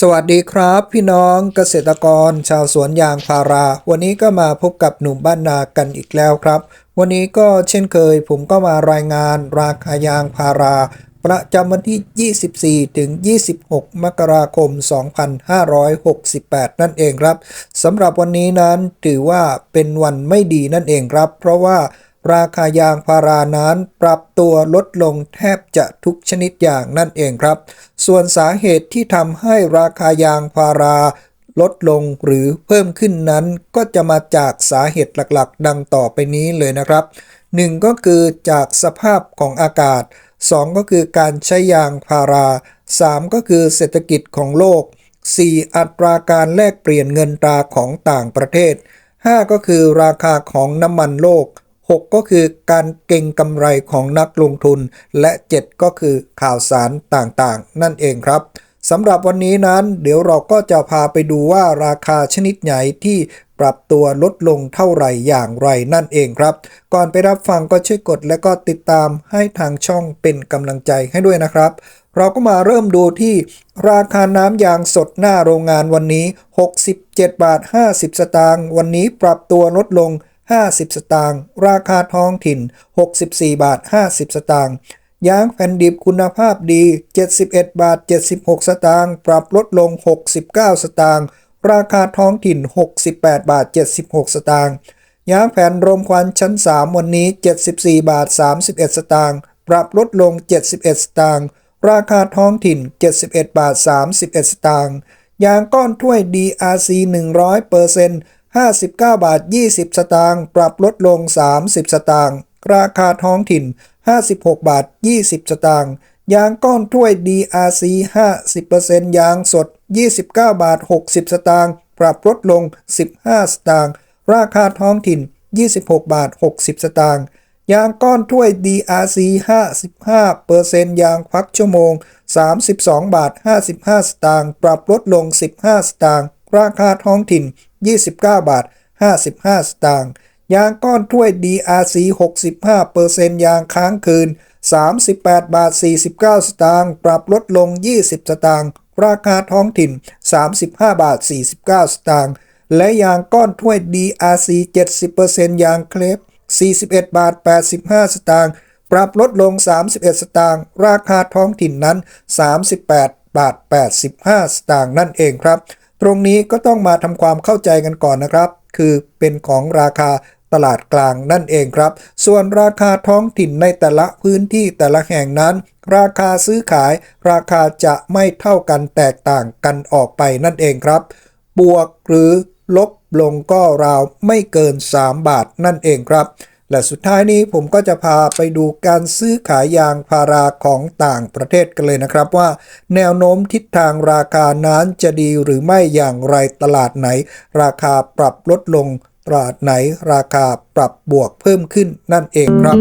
สวัสดีครับ พี่น้องเกษตรกร ชาวสวนยางพารา วันนี้ก็มาพบกับหนุ่มบ้านนากันอีกแล้วครับ วันนี้ก็เช่นเคย ผมก็มารายงานราคายางพารา ประจำวันที่ 24 ถึง 26 มกราคม 2568 นั่นเองครับสำหรับวันนี้นั้นถือว่าเป็นวันไม่ดีนั่นเองครับ เพราะว่า ราคายางพารานั้นปรับตัวลดลงแทบจะทุกชนิดอย่างนั่นเองครับ ส่วนสาเหตุที่ทำให้ราคายางพาราลดลงหรือเพิ่มขึ้นนั้นก็จะมาจากสาเหตุหลักๆ ดังต่อไปนี้เลยนะครับ 1 ก็คือจากสภาพของอากาศ 2 ก็คือการใช้ยางพารา 3 ก็คือเศรษฐกิจของโลก 4 อัตราการแลกเปลี่ยนเงินตราของต่างประเทศ 5 ก็คือราคาของน้ำมันโลก 6 ก็คือการเก็งกำไรของนักลงทุน และ 7 ก็คือข่าวสารต่างๆ นั่นเองครับสำหรับวันนี้นั้น เดี๋ยวเราก็จะพาไปดูว่าราคาชนิดไหนที่ปรับตัวลดลงเท่าไหร่อย่างไรนั่นเองครับ ก่อนไปรับฟังก็ช่วยกดและก็ติดตามให้ทางช่องเป็นกำลังใจให้ด้วยนะครับ เราก็มาเริ่มดูที่ราคาน้ำยางสดหน้าโรงงานวันนี้ 67 บาท 50 สตางค์วันนี้ปรับตัวลดลง 50 สตางค์ ราคาท้องถิ่น 64 บาท 50 สตางค์ยางแผ่นดิบคุณภาพดี 71 บาท 76 สตางค์ ปรับลดลง 69 สตางค์ ราคาท้องถิ่น 68 บาท 76 สตางค์ ยางแผ่นรมควันชั้น 3 วันนี้ 74 บาท 31 สตางค์ ปรับลดลง 71 สตางค์ ราคาท้องถิ่น 71 บาท 31 สตางค์ ยางก้อนถ้วย DRC 100% 59 บาท 20 สตางค์ ปรับลดลง 30 สตางค์ ราคาท้องถิ่น 56 บาท 20 สตางค์ ยางก้อนถ้วย DRC 50%ยางสด 29 บาท 60 สตางค์ ปรับลดลง 15 สตางค์ ราคาท้องถิ่น 26 บาท 60 สตางค์ ยางก้อนถ้วย DRC 55%ยางพักชั่วโมง 32 บาท 55 สตางค์ ปรับลดลง 15 สตางค์ ราคาท้องถิ่น 29 บาท 55 สตางค์ ยางก้อนถ้วย DRC 65%ยางค้างคืน 38 บาท 49 สตางค์ ปรับลดลง 20 สตางค์ ราคาท้องถิ่น 35 บาท 49 สตางค์ และยางก้อนถ้วย DRC 70%ยางเคลป41 บาท 85 สตางค์ ปรับลดลง 31 สตางค์ ราคาท้องถิ่นนั้น 38 บาท 85 สตางค์นั่นเองครับ ตรงนี้ก็ต้องมาทำความเข้าใจกันก่อนนะครับ คือเป็นของราคาตลาดกลางนั่นเองครับ ส่วนราคาท้องถิ่นในแต่ละพื้นที่แต่ละแห่งนั้น ราคาซื้อขาย ราคาจะไม่เท่ากันแตกต่างกันออกไปนั่นเองครับ บวกหรือลบลงก็ราวไม่เกิน 3 บาทนั่นเองครับ และสุดท้ายนี้ผมก็จะพาไปดูการซื้อขายยางพาราของต่างประเทศกันเลยนะครับว่า แนวโน้มทิศทางราคานั้นจะดีหรือไม่อย่างไรตลาดไหน ราคาปรับลดลงตลาดไหน ราคาปรับบวกเพิ่มขึ้นนั่นเองครับ